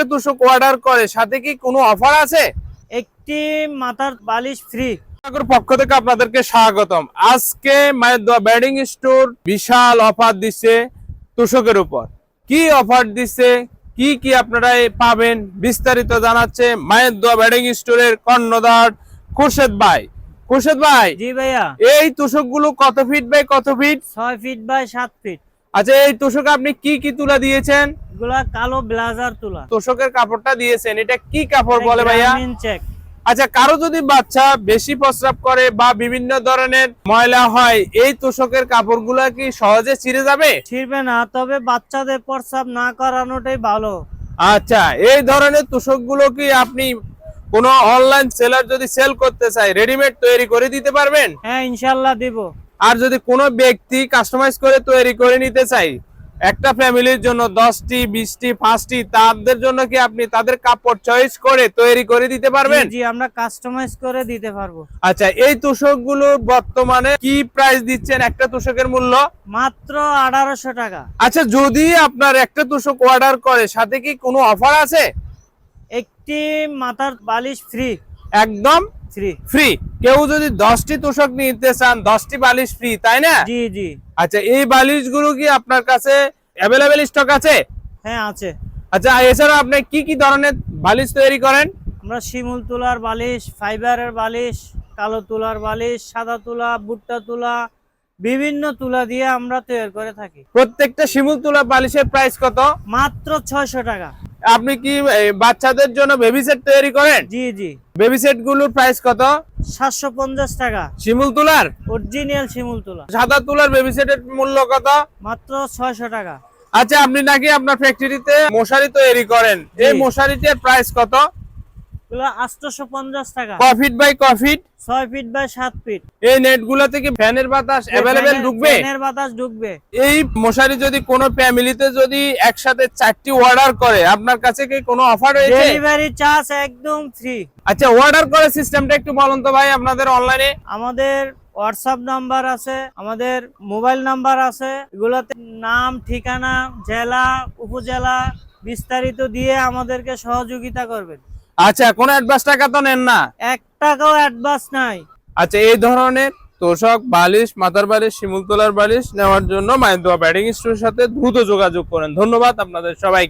একটা তোষক অর্ডার করে। সাথে কি কোনো অফার আছে? একটি মাথার বালিশ ফ্রি পক্ষ থেকে আপনাদেরকে স্বাগতম। আজকে মায়ের দোয়া ব্যাডিং স্টোর বিশাল অফার দিচ্ছে তোষকের উপর। কি অফার দিচ্ছে? কি কি আপনারা পাবেন? বিস্তারিত জানাচ্ছে মায়ের দোয়া ব্যাডিং স্টোরের কর্ণধার খুরশেদ ভাই। খুরশেদ ভাই জি ভাইয়া। এই তোষকগুলো কত ফিট বাই কত ফিট ছয় ফিট বাই সাত ফিট আচ্ছা এই তোষকে আপনি কি কি তুলা দিয়েছেন? কালো ব্লাজার তোলা। তোষকের কাপড়টা দিয়েছেন এটা কি কাপড় বলে ভাইয়া? আচ্ছা কারও যদি বাচ্চা বেশি প্রস্রাব করে বা বিভিন্ন ধরনের ময়লা হয় এই তোষকের কাপড়গুলো কি সহজে ছিঁড়ে যাবে? ছিঁড়বে না তবে বাচ্চাদের প্রস্রাব না করানোটাই ভালো। আচ্ছা এই ধরনের তোষকগুলো কি আপনি কোনো অনলাইন সেলার যদি সেল করতে চায় রেডিমেড তৈরি করে দিতে পারবেন? হ্যাঁ ইনশাল্লাহ দিব। আর যদি কোনো ব্যক্তি কাস্টমাইজ করে তৈরি করে নিতে চাই একটা ফ্যামিলির জন্য দশটি বিশটি পাঁচটি তাদের জন্য কি আপনি তাদের কাপড় চয়েস করে তৈরি করে দিতে পারবেন? জি, আমরা কাস্টমাইজ করে দিতে পারব। আচ্ছা এই তোষকগুলো বর্তমানে কি প্রাইস দিচ্ছেন? একটা তোষকের মূল্য? মাত্র আঠারোশো টাকা। আচ্ছা যদি আপনার একটা তোষক অর্ডার করে সাথে কি কোনো অফার আছে? একটি মাথার বালিশ ফ্রি একদম ফ্রি ফ্রি কেউ যদি দশটি তোষক নিতে চান দশটি বালিশ ফ্রি তাই না? জি জি। আচ্ছা এই বালিশগুলো কি আপনার কাছে অ্যাভেলেবেল স্টক আছে? হ্যাঁ আছে। আচ্ছা এছাড়া আপনি কি কি ধরনের বালিশ তৈরি করেন? আমরা শিমুল তুলার বালিশ ফাইবারের বালিশ কালো তুলার বালিশ সাদা তুলা ভুট্টা তুলা বিভিন্ন তুলা দিয়ে আমরা তৈরি করে থাকি। প্রত্যেকটা শিমুল তুলা বালিশের প্রাইস কত? মাত্র ছয়শো টাকা। আপনি কি বাচ্চাদের জন্য বেবি সেট তৈরি করেন? জি জি। বেবি সেটগুলোর প্রাইস কত? সাতশো পঞ্চাশ টাকা। শিমুল তুলার? অরিজিনাল শিমুল তুলা। সাদা তুলার বেবি সেটের মূল্য কত? মাত্র ছয়শো টাকা। আচ্ছা আপনি নাকি আপনার ফ্যাক্টরিতে মশারি তৈরি করেন। এই মশারিটার প্রাইস কত? আটশোশো পঞ্চাশ টাকা। কফিট বাই কফিট? Feet by feet. এই নেটগুলা থেকে ফ্যানের বাতাস অ্যাভেলেবেল ঢুকবে? ফ্যানের বাতাস ঢুকবে। এই মশারি যদি কোনো ফ্যামিলিতে যদি একসাথে চারটি অর্ডার করে আপনার কাছে কি কোনো অফার রয়েছে? ডেলিভারি চার্জ একদম ফ্রি আচ্ছা অর্ডার করে সিস্টেমটা একটু বলুন তো ভাই আপনাদের অনলাইনে আমাদের হোয়াটসঅ্যাপ নাম্বার আছে আমাদের মোবাইল নাম্বার আছে এগুলোতে নাম ঠিকানা জেলা উপজেলা বিস্তারিত দিয়ে আমাদেরকে সহযোগিতা করবেন। আচ্ছা কোনো অ্যাডভান্স টাকা তো নেন না? এক টাকাও অ্যাডভান্স নাই। আচ্ছা এই ধরনের তোষক বালিশ মাথার বালিশ শিমুলতলার বালিশ নেওয়ার জন্য মাইন্দোয়া দোয়া ব্যাটিং স্টোরের সাথে দ্রুত যোগাযোগ করেন। ধন্যবাদ আপনাদের সবাইকে।